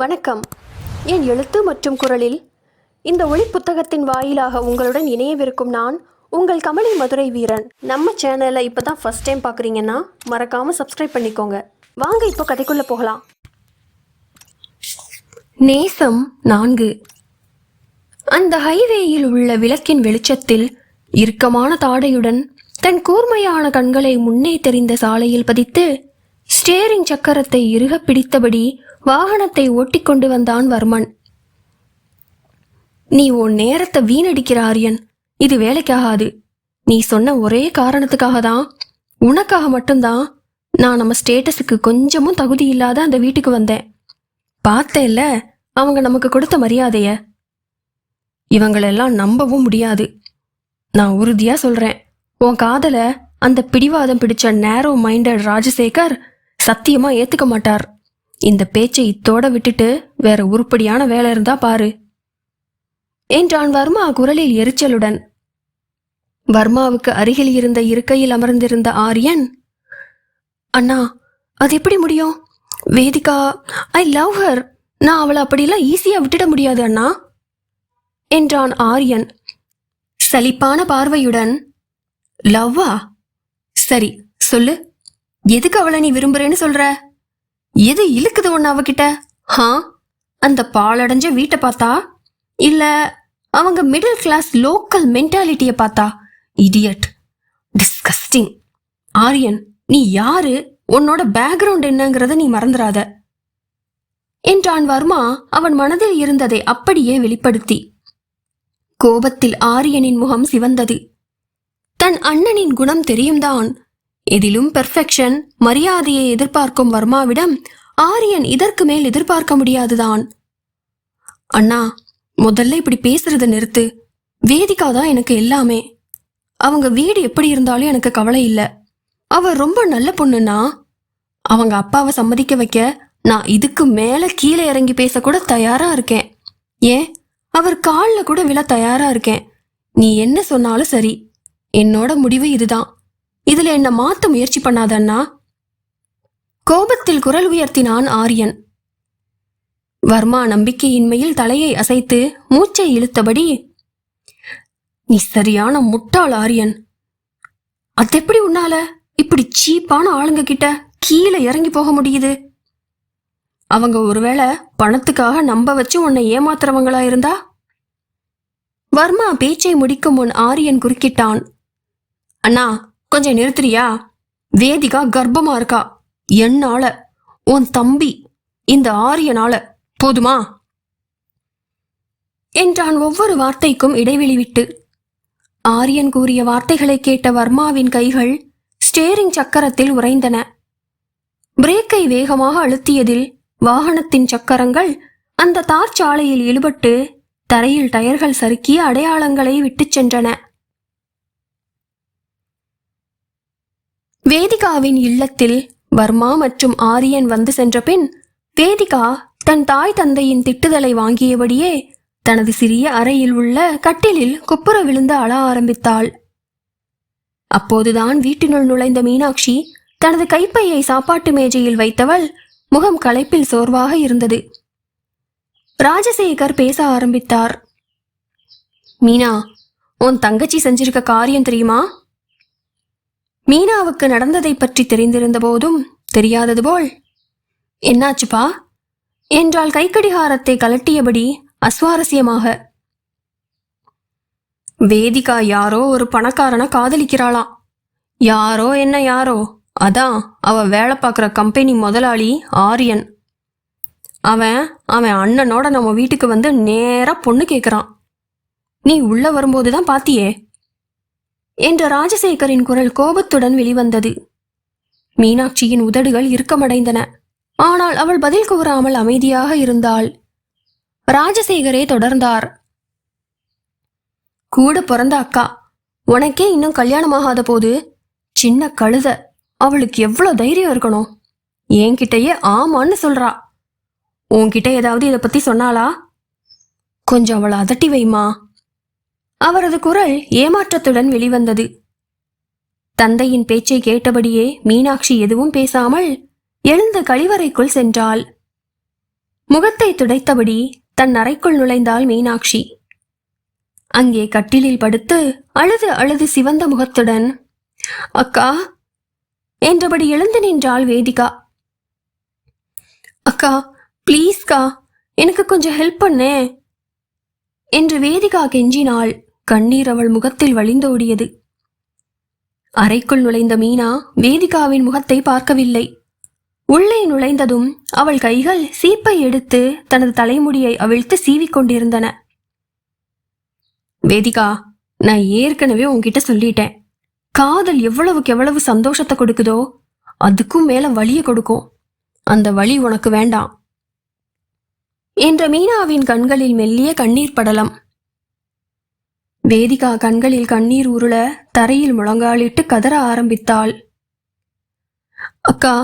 வணக்கம். என் எழுத்து மற்றும் குரலில் இந்த ஒளி புத்தகத்தின் வாயிலாக உங்களுடன் இணையவிருக்கும் நான் உங்கள் கமலி மதுரை வீரன். நம்ம சேனலை இப்போ தான் ஃபஸ்ட் டைம் பார்க்குறீங்கன்னா மறக்காமல் சப்ஸ்கிரைப் பண்ணிக்கோங்க. வாங்க இப்போ கதைக்குள்ளே போகலாம். நேசம் நான்கு. அந்த ஹைவேயில் உள்ள விளக்கின் வெளிச்சத்தில் இறுக்கமான தாடையுடன் தன் கூர்மையான கண்களை முன்னே தெரிந்த சாலையில் பதித்து ஸ்டேரிங் சக்கரத்தை இறுகப் பிடித்தபடி வாகனத்தை ஓட்டிக்கொண்டு வந்தான் வர்மன். நீ உன் நேரத்தை வீணடிக்கிற ஆரியன் இது வேலைக்காகாது. நீ சொன்ன ஒரே காரணத்துக்காக தான் உனக்காக மட்டும்தான். நான் நம்ம ஸ்டேட்டஸுக்கு கொஞ்சமும் தகுதி இல்லாத அந்த வீட்டுக்கு வந்தேன். பார்த்தேல்ல அவங்க நமக்கு கொடுத்த மரியாதைய. இவங்களெல்லாம் நம்பவும் முடியாது. நான் உறுதியா சொல்றேன். உன் காதல அந்த பிடிவாதம் பிடிச்ச நேரோ மைண்டட் ராஜசேகர் சத்தியமா ஏத்துக்க மாட்டார். இந்த பேச்சை இத்தோட விட்டுட்டு வேற உருப்படியான வேலை இருந்தா பாரு. என்றான் வர்மா குரலில் எரிச்சலுடன். வர்மாவுக்கு அருகில் இருந்த இருக்கையில் அமர்ந்திருந்த ஆரியன் அண்ணா அது எப்படி முடியும்? Vedika I love her. நான் அவளை அப்படிலாம் ஈஸியா விட்டுட முடியாது அண்ணா. என்றான் ஆரியன். சலிப்பான பார்வையுடன் லவ்வா? சரி சொல்லு. எதுக்கு அவளை நீ விரும்புறேன்னு சொல்ற? எது இழுக்குது ஒன்று அவகிட்ட? ஹா? அந்த பாழடைஞ்ச வீட்டை பார்த்தா? இல்ல அவங்க மிடில் கிளாஸ் லோக்கல் மென்டாலிட்டியை பார்த்தா? இடியட் டிஸ்கஸ்டிங் ஆரியன் நீ யாரு? உன்னோட பேக்ரவுண்ட் என்னங்கிறத நீ மறந்துடாத என்றான் வர்மா அவன் மனதில் இருந்ததை அப்படியே வெளிப்படுத்தி. கோபத்தில் ஆரியனின் முகம் சிவந்தது. தன் அண்ணனின் குணம் தெரியும்தான். எதிலும் பெர்ஃபெக்ஷன் மரியாதையை எதிர்பார்க்கும் வர்மாவிடம் ஆரியன் இதற்கு மேல் எதிர்பார்க்க முடியாதுதான். அண்ணா முதல்ல இப்படி பேசுறத நிறுத்து. வேதிகா தான் எனக்கு எல்லாமே. அவங்க வீடு எப்படி இருந்தாலும் எனக்கு கவலை இல்லை. அவ ரொம்ப நல்ல பொண்ணுண்ணா. அவங்க அப்பாவை சம்மதிக்க வைக்க நான் இதுக்கு மேல கீழே இறங்கி பேச கூட தயாரா இருக்கேன். ஏன்? அவர் காலில் கூட விழ தயாரா இருக்கேன். நீ என்ன சொன்னாலும் சரி. என்னோட முடிவு இதுதான். இதுல என்ன மாத்த முயற்சி பண்ணாத அண்ணா கோபத்தில் குரல் உயர்த்தினான் ஆரியன். வர்மா நம்பிக்கையின்மையில் தலையை அசைத்து மூச்சை இழுத்தபடி நீ சரியான முட்டாள் ஆரியன். அது எப்படி உன்னால இப்படி சீப்பான ஆளுங்க கிட்ட கீழே இறங்கி போக முடியுது? அவங்க ஒருவேளை பணத்துக்காக நம்ப வச்சு உன்னை ஏமாத்துறவங்களா இருந்தா? வர்மா பேச்சை முடிக்கும் முன் ஆரியன் குறுக்கிட்டான். அண்ணா கொஞ்சம் நிறுத்துறியா? வேதிகா கர்ப்பமா இருக்கா? என்னால? உன் தம்பி இந்த ஆரியனால போதுமா? என்றான் ஒவ்வொரு வார்த்தைக்கும் இடைவெளி விட்டு. ஆரியன் கூறிய வார்த்தைகளை கேட்ட வர்மாவின் கைகள் ஸ்டேரிங் சக்கரத்தில் உறைந்தன. பிரேக்கை வேகமாக அழுத்தியதில் வாகனத்தின் சக்கரங்கள் அந்த தார் சாலையில் இழுபட்டு தரையில் டயர்கள் சறுக்கிய அடையாளங்களை விட்டுச் சென்றன. வேதிகாவின் இல்லத்தில் வர்மா மற்றும் ஆரியன் வந்து சென்ற பின் வேதிகா தன் தாய் தந்தையின் திட்டுதலை வாங்கியபடியே தனது சிறிய அறையில் உள்ள கட்டிலில் குப்புற விழுந்து அழ ஆரம்பித்தாள். அப்போதுதான் வீட்டினுள் நுழைந்த மீனாட்சி தனது கைப்பையை சாப்பாட்டு மேஜையில் வைத்தவள் முகம் களைப்பில் சோர்வாக இருந்தது. ராஜசேகர் பேச ஆரம்பித்தார். மீனா உன் தங்கச்சி செஞ்சிருக்க காரியம் தெரியுமா? மீனாவுக்கு நடந்ததை பற்றி தெரிந்திருந்த போதும் தெரியாதது போல் என்னாச்சுப்பா? என்றால் கைக்கடிகாரத்தை கலட்டியபடி அஸ்வாரஸ்யமாக. வேதிகா யாரோ ஒரு பணக்காரனை காதலிக்கிறாளாம் யாரோ என்ன யாரோ? அதான் அவ வேலை பார்க்குற கம்பெனி முதலாளி ஆரியன். அவன் அவன் அண்ணனோட நம்ம வீட்டுக்கு வந்து நேராக பொண்ணு கேட்குறான் நீ உள்ளே வரும்போது தான் பாத்தியே? என்ற ராஜசேகரின் குரல் கோபத்துடன் வெளிவந்தது. மீனாட்சியின் உதடுகள் இறுக்கமடைந்தன. ஆனால் அவள் பதில் கூறாமல் அமைதியாக இருந்தாள். ராஜசேகரே தொடர்ந்தார். கூட பிறந்த அக்கா உனக்கே இன்னும் கல்யாணமாகாத போது சின்ன கழுத அவளுக்கு எவ்வளோ தைரியம் இருக்கணும்? என்கிட்டயே ஆமான்னு சொல்றா. உன்கிட்ட ஏதாவது இதை பத்தி சொன்னாளா? கொஞ்சம் அவளை அதட்டி வைமா. அவரது குரல் ஏமாற்றத்துடன் வெளிவந்தது. தந்தையின் பேச்சை கேட்டபடியே மீனாட்சி எதுவும் பேசாமல் எழுந்த கழிவறைக்குள் சென்றாள். முகத்தை துடைத்தபடி தன் அறைக்குள் நுழைந்தாள் மீனாட்சி. அங்கே கட்டிலில் படுத்து அழுது அழுது சிவந்த முகத்துடன் அக்கா என்றபடி எழுந்து நின்றாள் வேதிகா. அக்கா ப்ளீஸ்கா எனக்கு கொஞ்சம் ஹெல்ப் பண்ணு என்று வேதிகா கெஞ்சினாள். கண்ணீர் அவள் முகத்தில் வழிந்தோடியது அறைக்குள் நுழைந்த மீனா வேதிகாவின் முகத்தை பார்க்கவில்லை. உள்ளே நுழைந்ததும் அவள் கைகள் சீப்பை எடுத்து தனது தலைமுடியை அவிழ்த்து சீவிக் கொண்டிருந்தன. வேதிகா நான் ஏற்கனவே உன்கிட்ட சொல்லிட்டேன். காதல் எவ்வளவுக்கு எவ்வளவு சந்தோஷத்தை கொடுக்குதோ அதுக்கும் மேல வலியை கொடுக்கும். அந்த வழி உனக்கு வேண்டாம். என்ற மீனாவின் கண்களில் மெல்லிய கண்ணீர் படலம். வேதிகா கண்களில் கண்ணீர் உருள தரையில் முழங்காலிட்டு கதற ஆரம்பித்தாள். அக்கா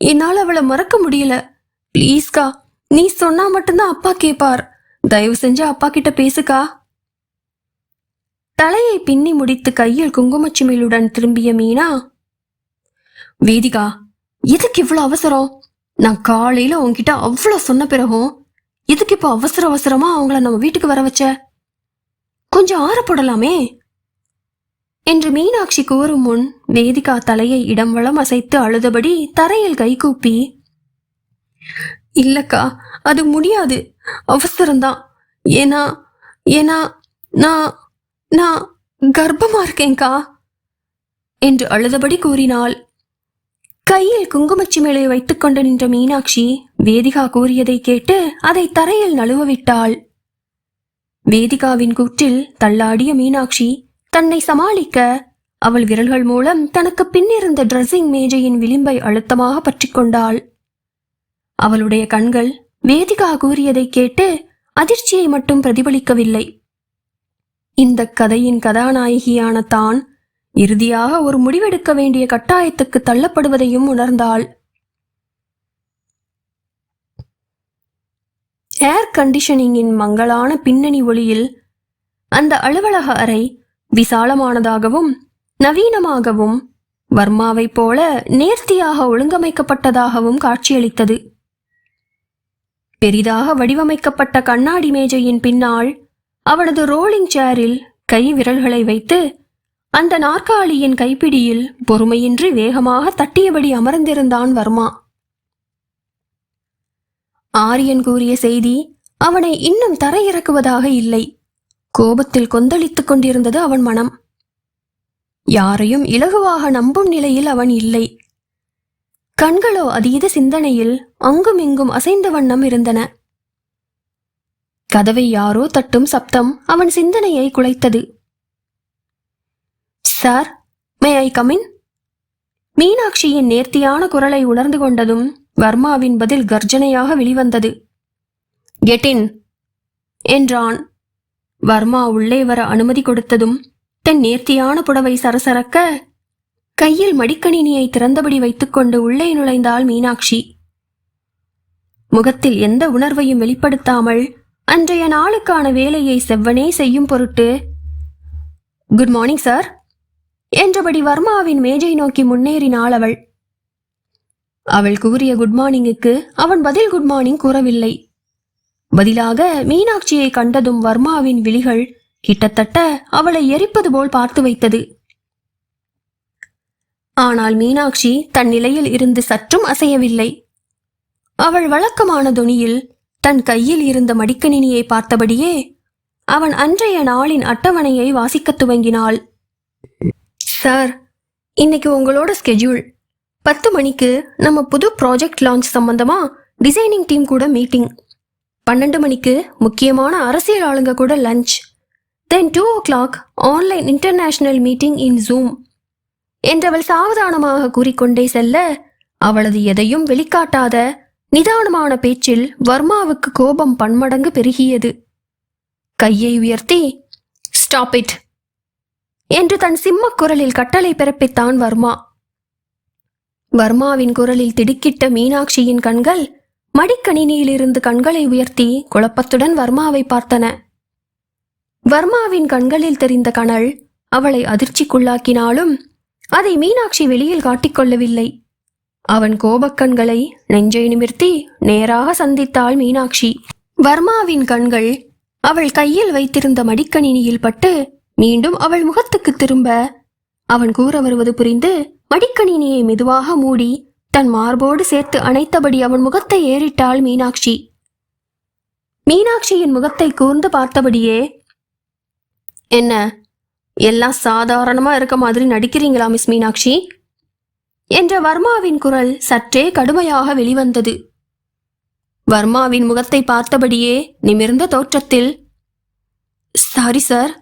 என்னால் அவளை மறக்க முடியல. ப்ளீஸ்கா நீ சொன்னா மட்டும்தான் அப்பா கேட்பார் தயவு செஞ்சு அப்பா கிட்ட பேசுக்கா. தலையை பின்னி முடித்து கையில் குங்குமச்சிமிழுடன் திரும்பிய மீனா வேதிகா எதுக்கு இவ்வளவு அவசரம்? நான் காலையில உன்கிட்ட அவ்வளவு சொன்ன பிறகும் எதுக்கு இப்போ அவசர அவசரமா அவங்கள நம்ம வீட்டுக்கு வர வச்ச? கொஞ்சம் ஆறப்படலாமே? என்று மீனாட்சி கூறும் முன் வேதிகா தலையை இடம் வளம் அசைத்து அழுதபடி தரையில் கைகூப்பி இல்லக்கா அது முடியாது. அவசரம்தான். ஏன்னா ஏன்னா நான் நான் கர்ப்பமா இருக்கேன்க்கா. என்று அழுதபடி கூறினாள். கையில் குங்குமச்சிமிழை வைத்துக்கொண்டு நின்ற மீனாட்சி வேதிகா கூறியதை கேட்டு அதை தரையில் நழுவ விட்டாள். வேதிகாவின் கூற்றில் தள்ளாடிய மீனாட்சி தன்னை சமாளிக்க அவள் விரல்கள் மூலம் தனக்கு பின்னிருந்த ட்ரெஸ்ஸிங் மேஜையின் விளிம்பை அழுத்தமாக பற்றிக் கொண்டாள். அவளுடைய கண்கள் வேதிகா கூறியதை கேட்டு அதிர்ச்சியை மட்டும் பிரதிபலிக்கவில்லை. இந்த கதையின் கதாநாயகியான தான் இறுதியாக ஒரு முடிவெடுக்க வேண்டிய கட்டாயத்துக்கு தள்ளப்படுவதையும் உணர்ந்தாள். ஏர் கண்டிஷனிங்கின் மங்களான பின்னணி ஒளியில் அந்த அலுவலக அறை விசாலமானதாகவும் நவீனமாகவும் வர்மாவைப் போல நேர்த்தியாக ஒழுங்கமைக்கப்பட்டதாகவும் காட்சியளித்தது. பெரிதாக வடிவமைக்கப்பட்ட கண்ணாடி மேஜையின் பின்னால் அவனது ரோலிங் சேரில் கை விரல்களை வைத்து அந்த நாற்காலியின் கைப்பிடியில் பொறுமையின்றி வேகமாக தட்டியபடி அமர்ந்திருந்தான் வர்மா. ஆரியன் கூறிய செய்தி அவனை இன்னும் தரையிறக்குவதாக இல்லை. கோபத்தில் கொந்தளித்துக் கொண்டிருந்தது அவன் மனம். யாரையும் இலகுவாக நம்பும் நிலையில் அவன் இல்லை. கண்களோ அதீத சிந்தனையில் அங்கும் இங்கும் அசைந்த வண்ணம் இருந்தன. கதவை யாரோ தட்டும் சப்தம் அவன் சிந்தனையை குலைத்தது. சார் மே ஐ கமின் மீனாட்சியின் நேர்த்தியான குரலை உணர்ந்து கொண்டதும் வர்மாவின் பதில் கர்ஜனையாக வெளிவந்தது. கெட்டின் என்றான். வர்மா உள்ளே வர அனுமதி கொடுத்ததும் தன் நேர்த்தியான புடவை சரசரக்க கையில் மடிக்கணினியை திறந்தபடி வைத்துக்கொண்டு உள்ளே நுழைந்தாள் மீனாட்சி. முகத்தில் எந்த உணர்வையும் வெளிப்படுத்தாமல் அன்றைய நாளுக்கான வேலையை செவ்வனே செய்யும் பொருட்டு குட் மார்னிங் சார் என்றபடி வர்மாவின் மேஜை நோக்கி முன்னேறினாள் அவள். அவள் கூறிய குட் மார்னிங்குக்கு அவன் பதில் குட் மார்னிங் கூறவில்லை. பதிலாக மீனாட்சியை கண்டதும் வர்மாவின் விழிகள் கிட்டத்தட்ட அவளை எரிப்பது போல் பார்த்து வைத்தது. ஆனால் மீனாட்சி தன் நிலையில் இருந்து சற்றும் அசையவில்லை. அவள் வழக்கமான தொனியில் தன் கையில் இருந்த மடிக்கணினியை பார்த்தபடியே அவன் அன்றைய நாளின் அட்டவணையை வாசிக்கத் துவங்கினாள். சார் இன்னைக்கு உங்களோட ஸ்கெட்யூல் பத்து மணிக்கு நம்ம புது ப்ராஜெக்ட் லான்ச் சம்பந்தமா டிசைனிங் டீம் கூட மீட்டிங் பன்னெண்டு மணிக்கு முக்கியமான அரசியல் ஆளுங்க கூட lunch then two o'clock online international meeting in Zoom என்றவள் சாவதானமாக கூறிக்கொண்டே செல்ல அவளது எதையும் வெளிக்காட்டாத நிதானமான பேச்சில் வர்மாவுக்கு கோபம் பன்மடங்கு பெருகியது. கையை உயர்த்தி ஸ்டாப் இட் என்று தன் சிம்மக் குரலில் கட்டளை பிறப்பித்தான் வர்மா. வர்மாவின் குரலில் திடுக்கிட்ட மீனாட்சியின் கண்கள் மடிக்கணினியிலிருந்து கண்களை உயர்த்தி குழப்பத்துடன் வர்மாவை பார்த்தன. வர்மாவின் கண்களில் தெரிந்த கனல் அவளை அதிர்ச்சிக்குள்ளாக்கினாலும் அதை மீனாட்சி வெளியில் காட்டிக்கொள்ளவில்லை. அவன் கோபக்கண்களை நெஞ்சை நிமிர்த்தி நேராக சந்தித்தாள் மீனாட்சி. வர்மாவின் கண்கள் அவள் கையில் வைத்திருந்த மடிக்கணினியில் பட்டு மீண்டும் அவள் முகத்துக்கு திரும்ப அவன் கூற வருவது புரிந்து மடிக்கணினியை மெதுவாக மூடி தன் மார்போடு சேர்த்து அணைத்தபடி அவன் முகத்தை ஏறிட்டாள் மீனாட்சி. மீனாட்சியின் முகத்தை கூர்ந்து பார்த்தபடியே என்ன எல்லாம் சாதாரணமா இருக்க மாதிரி நடிக்கிறீங்களா மிஸ் மீனாட்சி? என்ற வர்மாவின் குரல் சற்றே கடுமையாக வெளிவந்தது. வர்மாவின் முகத்தை பார்த்தபடியே நிமிர்ந்த தோற்றத்தில் சாரி சார்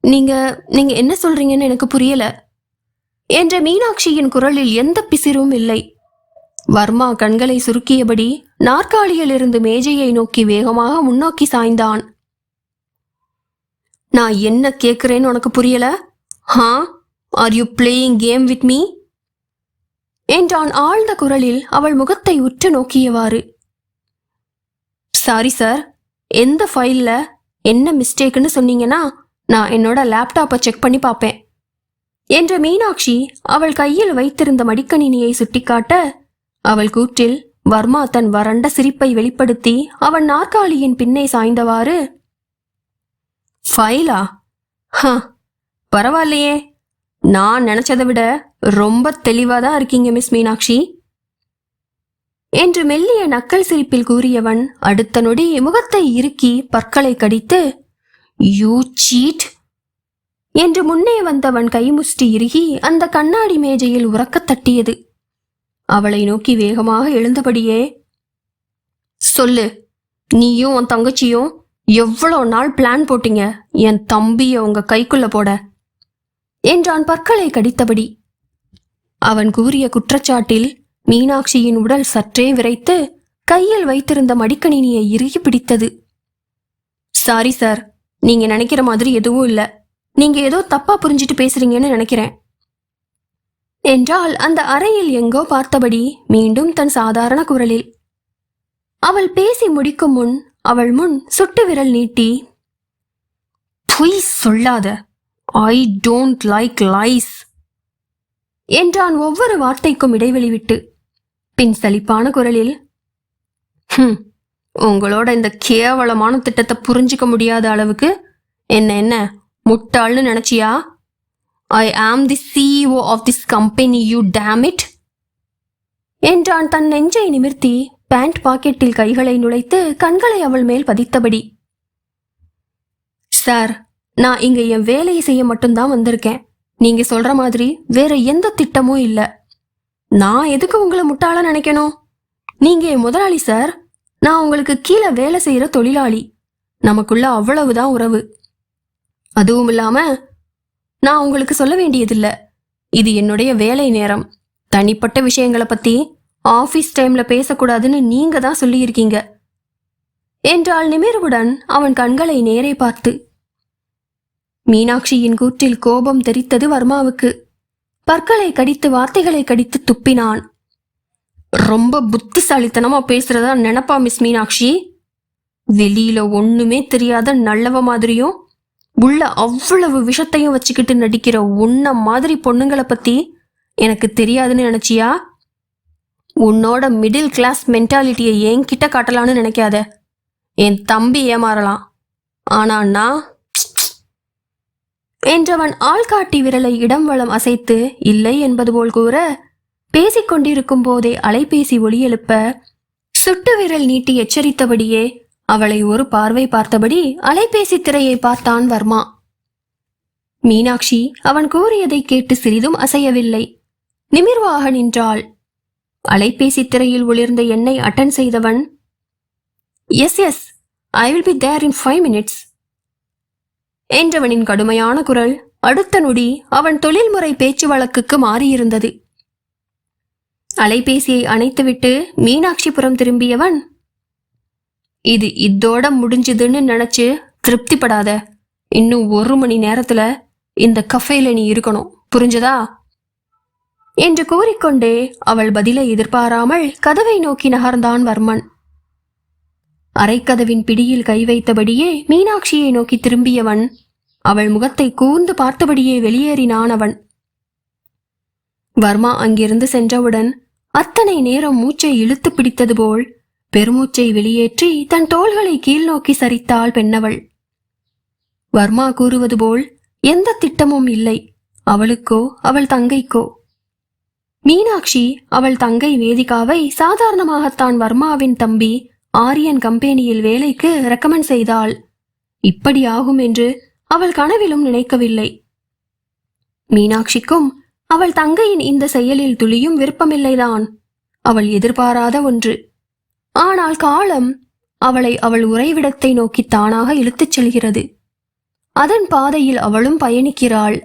நீங்க நீங்க என்ன சொல்றீங்கன்னு எனக்கு புரியல. என்ற மீனாட்சியின் குரலில் எந்த பிசிரும் இல்லை. வர்மா கண்களை சுருக்கியபடி நாற்காலியிலிருந்து மேஜையை நோக்கி வேகமாக முன்னோக்கி சாய்ந்தான். நான் என்ன கேட்கிறேன்னு உனக்கு புரியல? ஹா? Are you playing game with me என்றான் ஆழ்ந்த குரலில் அவள் முகத்தை உற்று நோக்கியவாறு. சாரி சார் எந்த ஃபைல்ல என்ன மிஸ்டேக்குன்னு சொன்னீங்கன்னா நான் என்னோட லேப்டாப்பை செக் பண்ணி பார்ப்பேன். என்ற மீனாட்சி அவள் கையில் வைத்திருந்த மடிக்கணினியை சுட்டிக்காட்ட அவள் கூற்றில் வர்மா தன் வறண்ட சிரிப்பை வெளிப்படுத்தி அவன் நாற்காலியின் பின்னே சாய்ந்தவாறு ஃபைலா? ஹ பரவாயில்லையே. நான் நினைச்சதை விட ரொம்ப தெளிவா தான் இருக்கீங்க மிஸ் மீனாட்சி. என்று மெல்லிய நக்கல் சிரிப்பில் கூறியவன் அடுத்த நொடி முகத்தை இறுக்கி பற்களை கடித்து யூ சீட் என்று முன்னே வந்தவன் கைமுஷ்டி இறுகி அந்த கண்ணாடி மேஜையில் உறக்கத் தட்டியது. அவளை நோக்கி வேகமாக எழுந்தபடியே சொல்லு நீயும் உன் தங்கச்சியும் எவ்வளோ நாள் பிளான் போட்டீங்க? என் தம்பிய உங்க கைக்குள்ள போட. என்றான் பற்களை கடித்தபடி. அவன் கூறிய குற்றச்சாட்டில் மீனாட்சியின் உடல் சற்றே விரைத்து கையில் வைத்திருந்த மடிக்கணினியை இறுகி பிடித்தது. சாரி சார் நீங்க நினைக்கிற மாதிரி எதுவும் இல்லை. நீங்க ஏதோ தப்பா புரிஞ்சிட்டு பேசுறீங்கன்னு நினைக்கிறேன். என்றால் அந்த அறையில் எங்கோ பார்த்தபடி மீண்டும் தன் சாதாரண குரலில் அவள் பேசி முடிக்கும் முன் அவள் முன் சுட்டு விரல் நீட்டி பொய் சொல்லாத. ஐ டோன்ட் லைக் லைஸ் என்றான் ஒவ்வொரு வார்த்தைக்கும் இடைவெளி விட்டு பின் சலிப்பான குரலில் "ஹும், உங்களோட இந்த கேவலமான திட்டத்தை புரிஞ்சிக்க முடியாத அளவுக்கு என்ன என்ன முட்டாள்னு நினச்சியா? I am the CEO of this company you damn it என்றான் தன் நெஞ்சை நிமிர்த்தி பேண்ட் பாக்கெட்டில் கைகளை நுழைத்து கண்களை அவள் மேல் பதித்தபடி. சார் நான் இங்க என் வேலையை செய்ய மட்டும்தான் வந்திருக்கேன். நீங்க சொல்ற மாதிரி வேற எந்த திட்டமும் இல்ல. நான் எதுக்கு உங்களை முட்டாள நினைக்கணும்? நீங்க என் முதலாளி சார் நான் உங்களுக்கு கீழே வேலை செய்யற தொழிலாளி. நமக்குள்ள அவ்வளவுதான் உறவு. அதுவும் இல்லாம நான் உங்களுக்கு சொல்ல வேண்டியதில்ல. இது என்னுடைய வேலை நேரம். தனிப்பட்ட விஷயங்களை பத்தி ஆபீஸ் டைம்ல பேசக்கூடாதுன்னு நீங்க தான் சொல்லியிருக்கீங்க. என்றால் நிமிர்வுடன் அவன் கண்களை நேரே பார்த்து. மீனாட்சியின் கூற்றில் கோபம் தெரித்தது வர்மாவுக்கு. பற்களை கடித்து வார்த்தைகளை கடித்து துப்பினான். ரொம்ப புத்திசாலித்தனமா பேசுறதா நினப்பா மிஸ் மீனாட்சி? வெளியில ஒண்ணுமே தெரியாத நல்லவ மாதிரியும் உள்ள அவ்வளவு விஷத்தையும் வச்சுக்கிட்டு நடிக்கிற உன்ன மாதிரி பொண்ணுங்களை பத்தி எனக்கு தெரியாதுன்னு நினைச்சியா? உன்னோட மிடில் கிளாஸ் மென்டாலிட்டியை என்கிட்ட காட்டலான்னு நினைக்காத. என் தம்பி ஏமாறலாம். ஆனா நான் என்றவன் ஆள்காட்டி விரலை இடம் வளம் அசைத்து இல்லை என்பது போல் கூற பேசிக்கொண்டிருக்கும் போதே அலைபேசி ஒளி எழுப்ப சுட்டு விரல் நீட்டி எச்சரித்தபடியே அவளை ஒரு பார்வை பார்த்தபடி அலைபேசி திரையை பார்த்தான் வர்மா. மீனாட்சி அவன் கூறியதை கேட்டு சிறிதும் அசையவில்லை. நிமிர்வாக நின்றாள். அலைபேசி திரையில் ஒளிர்ந்த எண்ணை அட்டன் செய்தவன் yes yes I will be there in five minutes என்றவனின் கடுமையான குரல் அடுத்த நொடி அவன் தொழில்முறை பேச்சு வழக்குக்கு மாறியிருந்தது. அலைபேசியை அணைத்துவிட்டு மீனாட்சிபுரம் திரும்பியவன் இது இதோட முடிஞ்சுதுன்னு நினைச்சு திருப்திப்படாத. இன்னும் ஒரு மணி நேரத்துல இந்த கஃபேல நீ இருக்கணும். புரிஞ்சதா? என்று கூறிக்கொண்டே அவள் பதிலை எதிர்பாராமல் கதவை நோக்கி நகர்ந்தான் வர்மன். அரைக்கதவின் பிடியில் கை வைத்தபடியே மீனாட்சியை நோக்கி திரும்பியவன். அவள் முகத்தை கூர்ந்து பார்த்தபடியே வெளியேறினான் அவன். வர்மா அங்கிருந்து சென்றவுடன் அத்தனை நேரம் மூச்சை இழுத்து பிடித்தது போல் பெருமூச்சை வெளியேற்றி தன் தோள்களை கீழ்நோக்கி சரித்தாள் பெண்ணவள். வர்மா கூறுவது போல் எந்த திட்டமும் இல்லை. அவளுக்கோ அவள் தங்கைக்கோ. மீனாட்சி அவள் தங்கை வேதிகாவை சாதாரணமாகத்தான் வர்மாவின் தம்பி ஆரியன் கம்பெனியில் வேலைக்கு ரெக்கமெண்ட் செய்தாள். இப்படி ஆகும் என்று அவள் கனவிலும் நினைக்கவில்லை. மீனாட்சிக்கும் அவள் தங்கையின் இந்த செயலில் துளியும் விருப்பமில்லைதான். அவள் எதிர்பாராத ஒன்று. ஆனால் காலம் அவளை அவள் உறைவிடத்தை நோக்கி தானாக இழுத்துச் செல்கிறது. அதன் பாதையில் அவளும் பயணிக்கிறாள்.